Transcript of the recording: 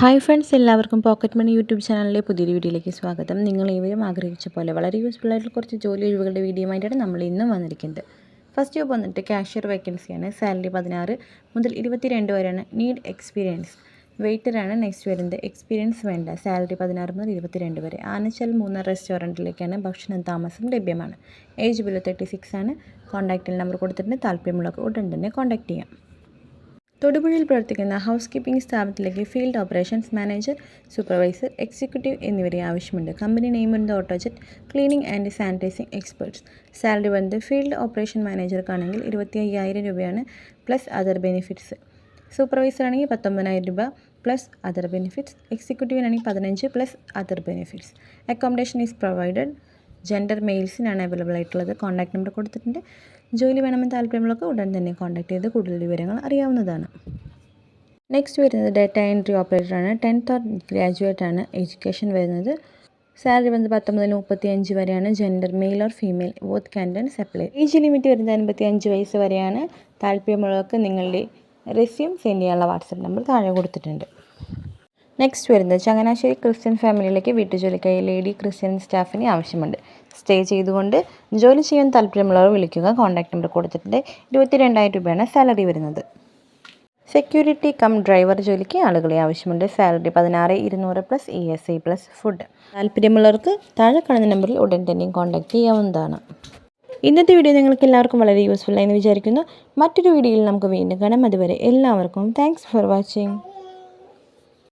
Hi friends എല്ലാവർക്കും pocket money YouTube ചാനലിലെ പുതിയൊരു വീഡിയോയിലേക്ക് സ്വാഗതം. നിങ്ങൾ ഏവരും ആഗ്രഹിച്ച പോലെ വളരെ യൂസ്ഫുൾ ആയിട്ടുള്ള കുറച്ച് ജോലി ഒഴിവുകളുടെ വീഡിയോ ആയിട്ടാണ് നമ്മൾ ഇന്നും വന്നിരിക്കുന്നത്. ഫസ്റ്റ് ജോബ് വന്നിട്ട് കാഷ്യർ വേക്കൻസിയാണ് സാലറി പതിനാറ് മുതൽ ഇരുപത്തിരണ്ട് വരെയാണ്. നീഡ് എക്സ്പീരിയൻസ് വെയിറ്ററാണ് നെക്സ്റ്റ് വരുന്നത് എക്സ്പീരിയൻസ് വേണ്ട. സാലറി പതിനാറ് മുതൽ ഇരുപത്തിരണ്ട് വരെ. ആനച്ചാൽ മൂന്ന് റെസ്റ്റോറന്റിലേക്കാണ് ഭക്ഷണം താമസം ലഭ്യമാണ്. ഏജ് ബിലോ തേർട്ടി സിക്സ് ആണ് കോൺടാക്റ്റിൽ നമ്പർ കൊടുത്തിട്ടുണ്ട്. താല്പര്യമുള്ളവർക്ക് ഉടൻ തന്നെ കോൺടാക്ട് ചെയ്യാം. തൊടുപുഴയിൽ പ്രവർത്തിക്കുന്ന ഹൗസ് കീപ്പിംഗ് സ്ഥാപനത്തിലേക്ക് field operations manager supervisor executive എന്നിവരെ ആവശ്യമുണ്ട്. കമ്പനി നെയിം വരുന്നത് Autojet cleaning and sanitising experts. Salary വന്നത് ഫീൽഡ് ഓപ്പറേഷൻ മാനേജർക്കാണെങ്കിൽ ഇരുപത്തി അയ്യായിരം രൂപയാണ് പ്ലസ് അതർ ബെനിഫിറ്റ്സ്. സൂപ്പർവൈസർ ആണെങ്കിൽ പത്തൊമ്പതിനായിരം രൂപ പ്ലസ് അതർ ബെനിഫിറ്റ്സ്. എക്സിക്യൂട്ടീവിനാണെങ്കിൽ പതിനഞ്ച് plus other benefits. Accommodation is provided. Gender മെയിൽസിനാണ് available ആയിട്ടുള്ളത്. കോൺടാക്ട് നമ്പർ കൊടുത്തിട്ടുണ്ട്. ജോലി വേണമെന്ന് താല്പര്യമുള്ളവർക്ക് ഉടൻ തന്നെ കോൺടാക്ട് ചെയ്ത് കൂടുതൽ വിവരങ്ങൾ അറിയാവുന്നതാണ്. നെക്സ്റ്റ് വരുന്നത് ഡേറ്റ എൻട്രി ഓപ്പറേറ്റർ ആണ്. ടെൻത്ത് ഓർ ഗ്രാജുവേറ്റ് ആണ് എഡ്യൂക്കേഷൻ വരുന്നത്. സാലറി വന്നത് പത്തൊമ്പത് മുപ്പത്തി അഞ്ച് വരെയാണ് gender male or female both candidates apply age limit വരുന്നത് അൻപത്തി അഞ്ച് വയസ്സ് വരെയാണ്. താല്പര്യമുള്ളവർക്ക് നിങ്ങളുടെ റെസ്യൂം സെൻഡ് ചെയ്യാനുള്ള വാട്സപ്പ് നമ്പർ താഴെ കൊടുത്തിട്ടുണ്ട്. നെക്സ്റ്റ് വരുന്നത് ചങ്ങനാശ്ശേരി ക്രിസ്ത്യൻ ഫാമിലിയിലേക്ക് വീട്ടുജോലിക്കായി ലേഡി ക്രിസ്ത്യൻ സ്റ്റാഫിനെ ആവശ്യമുണ്ട്. സ്റ്റേ ചെയ്തുകൊണ്ട് ജോലി ചെയ്യാൻ താല്പര്യമുള്ളവർ വിളിക്കുക. കോൺടാക്ട് നമ്പർ കൊടുത്തിട്ടുണ്ട്. ഇരുപത്തി രണ്ടായിരം രൂപയാണ് സാലറി വരുന്നത്. സെക്യൂരിറ്റി കം ഡ്രൈവർ ജോലിക്ക് ആളുകളെ ആവശ്യമുണ്ട്. സാലറി പതിനാറ് ഇരുന്നൂറ് plus E S I plus food താല്പര്യമുള്ളവർക്ക് താഴെ കാണുന്ന നമ്പറിൽ ഉടൻ തന്നെ കോൺടാക്ട് ചെയ്യാവുന്നതാണ്. ഇന്നത്തെ വീഡിയോ നിങ്ങൾക്ക് എല്ലാവർക്കും വളരെ യൂസ്ഫുൾ ആയെന്ന് വിചാരിക്കുന്നു. മറ്റൊരു വീഡിയോയിൽ നമുക്ക് വീണ്ടും കാണാം. അതുവരെ എല്ലാവർക്കും താങ്ക്സ് ഫോർ വാച്ചിങ്